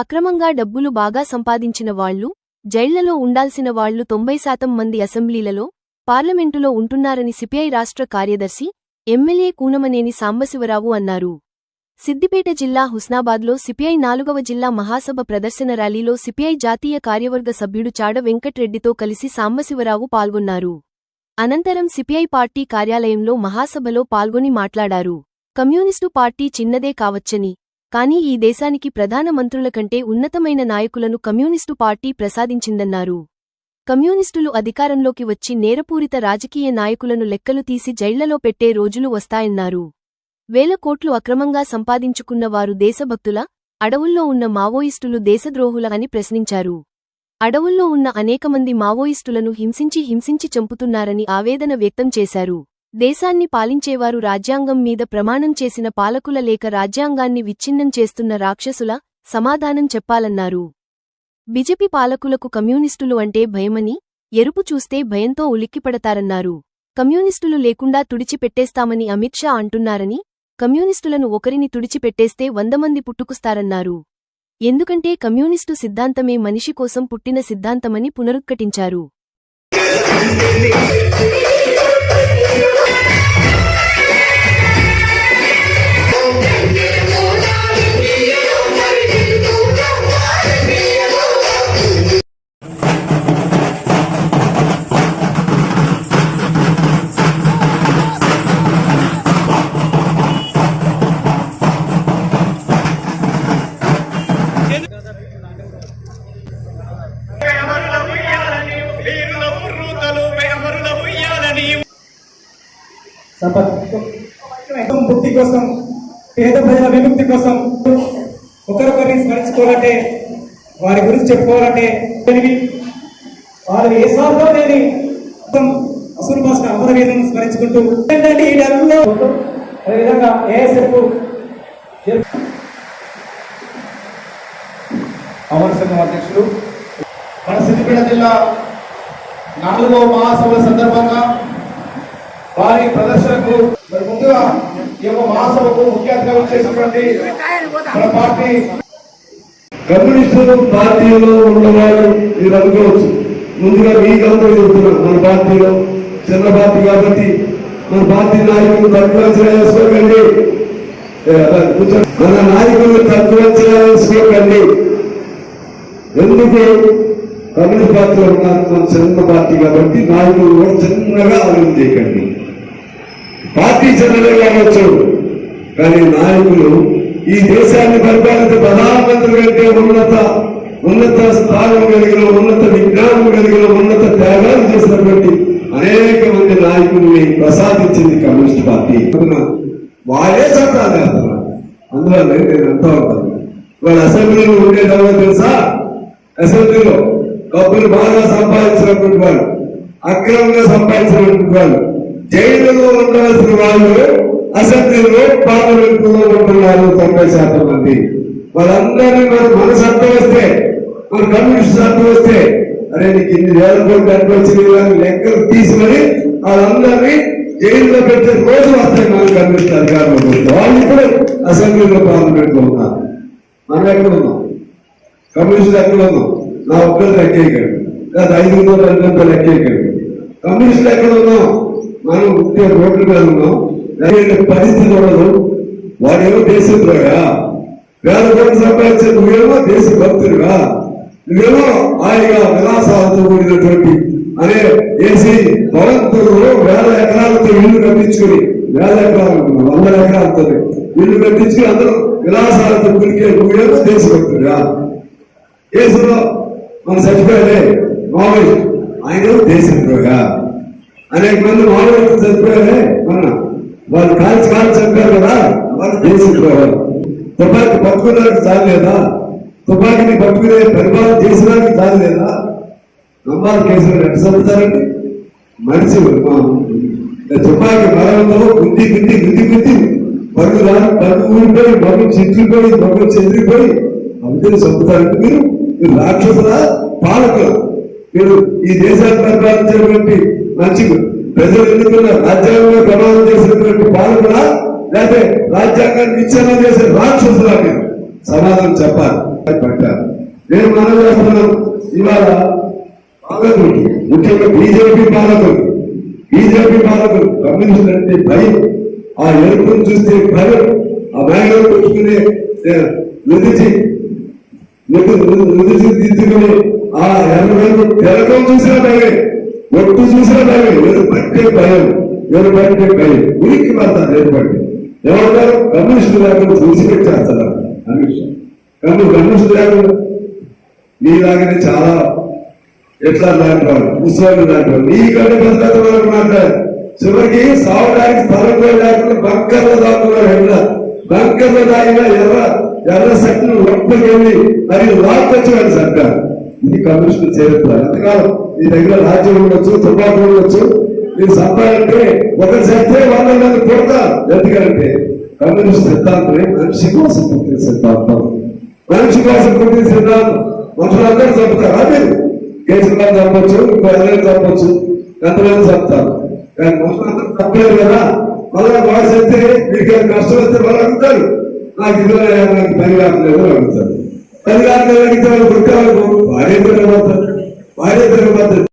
అక్రమంగా డబ్బులు బాగా సంపాదించిన వాళ్ళు జైళ్ళలో ఉండాల్సిన వాళ్ళు తొంభై శాతం మంది అసెంబ్లీలలో పార్లమెంటులో ఉంటున్నారని సిపిఐ రాష్ట్ర కార్యదర్శి ఎమ్మెల్యే కూనమనేని సాంబశివరావు అన్నారు. సిద్దిపేట జిల్లా హుస్నాబాద్లో సిపిఐ నాలుగవ జిల్లా మహాసభ ప్రదర్శన ర్యాలీలో సిపిఐ జాతీయ కార్యవర్గ సభ్యుడు చాడ వెంకట్రెడ్డితో కలిసి సాంబశివరావు పాల్గొన్నారు. అనంతరం సిపిఐ పార్టీ కార్యాలయంలో మహాసభలో పాల్గొని మాట్లాడారు. కమ్యూనిస్టు పార్టీ చిన్నదే కావచ్చని కానీ ఈ దేశానికి ప్రధాన మంత్రుల కంటే ఉన్నతమైన నాయకులను కమ్యూనిస్టు పార్టీ ప్రసాదించిందన్నారు. కమ్యూనిస్టులు అధికారంలోకి వచ్చి నేరపూరిత రాజకీయ నాయకులను లెక్కలు తీసి జైళ్ళలో పెట్టే రోజులు వస్తాయన్నారు. వేల కోట్లు అక్రమంగా సంపాదించుకున్న వారు దేశభక్తుల అడవుల్లో ఉన్న మావోయిస్టులు దేశద్రోహుల అని ప్రశ్నించారు. అడవుల్లో ఉన్న అనేకమంది మావోయిస్టులను హింసించి హింసించి చంపుతున్నారని ఆవేదన వ్యక్తం చేశారు. దేశాన్ని పాలించేవారు రాజ్యాంగం మీద ప్రమాణం చేసిన పాలకుల లేక రాజ్యాంగాన్ని విచ్ఛిన్నం చేస్తున్న రాక్షసుల సమాధానం చెప్పాలన్నారు. బిజెపి పాలకులకు కమ్యూనిస్టులు అంటే భయమని ఎరుపు చూస్తే భయంతో ఉలిక్కిపడతారన్నారు. కమ్యూనిస్టులు లేకుండా తుడిచిపెట్టేస్తామని అమిత్ షా అంటున్నారని కమ్యూనిస్టులను ఒకరిని తుడిచిపెట్టేస్తే వందమంది పుట్టుకుస్తారన్నారు. ఎందుకంటే కమ్యూనిస్టు సిద్ధాంతమే మనిషి కోసం పుట్టిన సిద్ధాంతమని పునరుద్ఘటించారు. ముక్తి కోసం పేద ప్రజల విముక్తి కోసం ఒకరొకరిని స్మరించుకోవాలంటే వారి గురించి చెప్పుకోవాలంటే తెలివి. వారు ఏ సార్లో లేని అసలు భాష అమరవీరులను స్మరించుకుంటూ ఏంటంటే ఈ నెలలో. అదేవిధంగా ఏఎస్ఎఫ్ అమర సంఘం అధ్యక్షులు మన సిద్దిపేట జిల్లా నాలుగో మహాసభల సందర్భంగా వారి ప్రదర్శనకు మరి ముందుగా ఈ యొక్క మహాసభకు ముఖ్య అతిథిగా చేసినటువంటి మన పార్టీ కమ్యూనిస్టులు పార్టీలో ఉన్నవారు మీరు అనుకోవచ్చు. ముందుగా మీకంతా చెబుతున్నాం మన పార్టీలో చిన్న పార్టీ కాబట్టి మన పార్టీ నాయకులు తక్కువ అంచనా వేసుకోకండి. మన నాయకులు తక్కువ అంచనా వేసుకోకండి. ఎందుకు? కమ్యూనిస్ట్ పార్టీలో ఉన్నారు మన చిన్న పార్టీ కాబట్టి నాయకులు కూడా చిన్నగా ఆలోచన చేయకండి. పార్టీ చిన్నగా కావచ్చు. కానీ నాయకులు ఈ దేశాన్ని పరిపాలిత ప్రధానమంత్రి కంటే ఉన్నత ఉన్నత స్థానం కలిగిన ఉన్నత విజ్ఞానం కలిగిన ఉన్నత త్యాగాలు చేసినటువంటి అనేక మంది నాయకుల్ని ప్రసాదించింది కమ్యూనిస్ట్ పార్టీ. వాళ్ళే చట్టాలు చేస్తున్నారు. అందువల్ల నేను అంటూ ఉంటాను. వాళ్ళ అసెంబ్లీలో ఉండేటప్పుడు తెలుసా? అసెంబ్లీలో డబ్బులు బాగా సంపాదించినటువంటి వాళ్ళు అక్రమంగా సంపాదించినటువంటి వాళ్ళు జైలులో ఉండాల్సిన వాళ్ళు అసెంబ్లీలో పార్లమెంట్లో ఉంటున్నారు తొంభై శాతం మంది. వాళ్ళందరినీ మన మన చట్టం వస్తే మన కమ్యూనిస్ట్ చట్టం వస్తే అరే నీకు ఇన్ని వేల కోట్లు ఎంత వచ్చింది లెక్కలు తీసుకొని వాళ్ళందరినీ జైల్లో పెట్టే రోజు వస్తాయి మన కమ్యూనిస్ట్ అధికారంలో. వాళ్ళు ఇప్పుడు అసెంబ్లీలో పార్లమెంట్లో ఉన్నారు. మనం ఎక్కడ ఉన్నాం? కమ్యూనిస్ట్ ఎక్కడ ఉన్నాం? నా ఒక్కరు లెక్కేయకండి లేదా ఐదు వందల రెండు లెక్క లెక్కేయకండి కమ్యూనిస్ట్ ఎక్కడ ఉన్నాం? మనం ఉత్తే రోడ్ల మీద ఉన్నాం. లేకపోతే పరిస్థితి ఉండదు. వాడేమో దేశద్రోగా వేల కోట్లు సంపాదించే నువ్వేమో దేశ భక్తుడుగా నువ్వేమో హాయిగా విలాసాలతో కూడినటువంటి అనే ఏసీ భవంతులు వేల ఎకరాలతో ఇల్లు కట్టించుకుని వేల ఎకరాలు అనుకున్నాం, వందల ఎకరాలతో ఇల్లు కట్టించుకుని అందరూ విలాసాలతో కూడికే నువ్వేమో దేశభక్తుడుగా కేసులో మన చచ్చిపోయారే మామూలు ఆయన దేశద్రోగా అనేక మంది మామూలు చచ్చిపోయారే మొన్న వాళ్ళు కాల్చి కాల్చి చంపారు కదా వాళ్ళు దేశద్రోహం తుపాకి పట్టుకున్నాడు చాలు లేదా తుపాకిని పట్టుకునే పరిపాలన చేసినానికి చాలేదా? నమ్మాలి కేసులు ఎట్లా చంపుతారండి మనిషి మా- తుపాకి మరణంలో గుద్ది గుద్ది గుద్ది గుద్ది పరుగు రాని పరుగు ఊడిపోయి మగ్గు చెట్లిపోయి మగ్గు చెదిరిపోయి అందరూ చంపుతారంటే మీరు? రాక్షసుల పాలకులు. మీరు ఈ దేశాన్ని పరిపాలించేటువంటి మంచి ప్రజలు ఎన్నుకున్న రాజ్యాంగంలో ప్రమాదం చేసినటువంటి పాలకుల లేకపోతే రాజ్యాంగాన్ని విచ్ఛిన్నం చేసే రాక్షసుల మీరు సమాధానం చెప్పాలి. పెట్టాలి. నేను మనం చేస్తున్నాను ఇవాళ పాలకులకి ముఖ్యంగా బీజేపీ పాలకులు. బీజేపీ పాలకులు కమ్యూనిస్ట్ భయం ఆ ఎరుపును చూస్తే భయం ఆ బ్యాంగ్లూరు పెట్టుకునే నిధించి నిధి దిద్దుకుని ఆ ఎర్రవేలు తెలకం చూసిన భయమే. ఒట్టు చూసిన భయమే. ఎరు పట్టే భయం? ఎరు పట్టే భయం? ఉనికి పడతారు ఎరు పట్టి. ఎవరు కమ్యూనిస్ట్ లేకుండా చూసి పెట్టేస్తారు అమిత్ విషయం కానీ కమ్యూనిస్ట్ లేకుండా నీలాగనే చాలా ఎట్లా దాంట్లో వాళ్ళు దాంట్లో లాంటి వాళ్ళు నీకంటే భద్రత వరకు మాట్లాడారు చివరికి సావడానికి స్థలం లేకుండా బంకర్లో దాక్కున్నారు ఎండ బంకర్లో దాగిన ఎర్ర ఎర్ర శక్తులు ఒప్పకెళ్ళి మరి లాక్కొచ్చేవాడు సర్కార్. ఇది కమ్యూనిస్టు చరిత్ర. ఎంతకాలం మీ దగ్గర రాజ్యం ఉండొచ్చు తుపాకు ఉండొచ్చు. మీరు సంపాదంటే ఒకరి చస్తే వాళ్ళ మీద కొడతారు. ఎందుకంటే కమ్యూనిస్ట్ సిద్ధాంతమే మనిషి కోసం పుట్టిన సిద్ధాంతం. మనిషి కోసం పుట్టిన సిద్ధాంతం. మనుషులందరూ చంపుతారు. అదే కేసీఆర్ చంపచ్చు ఇంకో ఎవరైనా చంపచ్చు. ఎంతమంది చంపుతారు? కానీ మనుషులందరూ తప్పలేదు కదా. మళ్ళీ వాడు చెప్తే మీకు కష్టం వస్తే వాళ్ళు అడుగుతారు. నాకు ఇదిలో నాకు పని కావట్లేదు అని అడుగుతాడు. పని కావట్లేదు అడిగితే వాళ్ళు పుట్టారు భార్య తిరగబోతారు భార్య తిరగబోతారు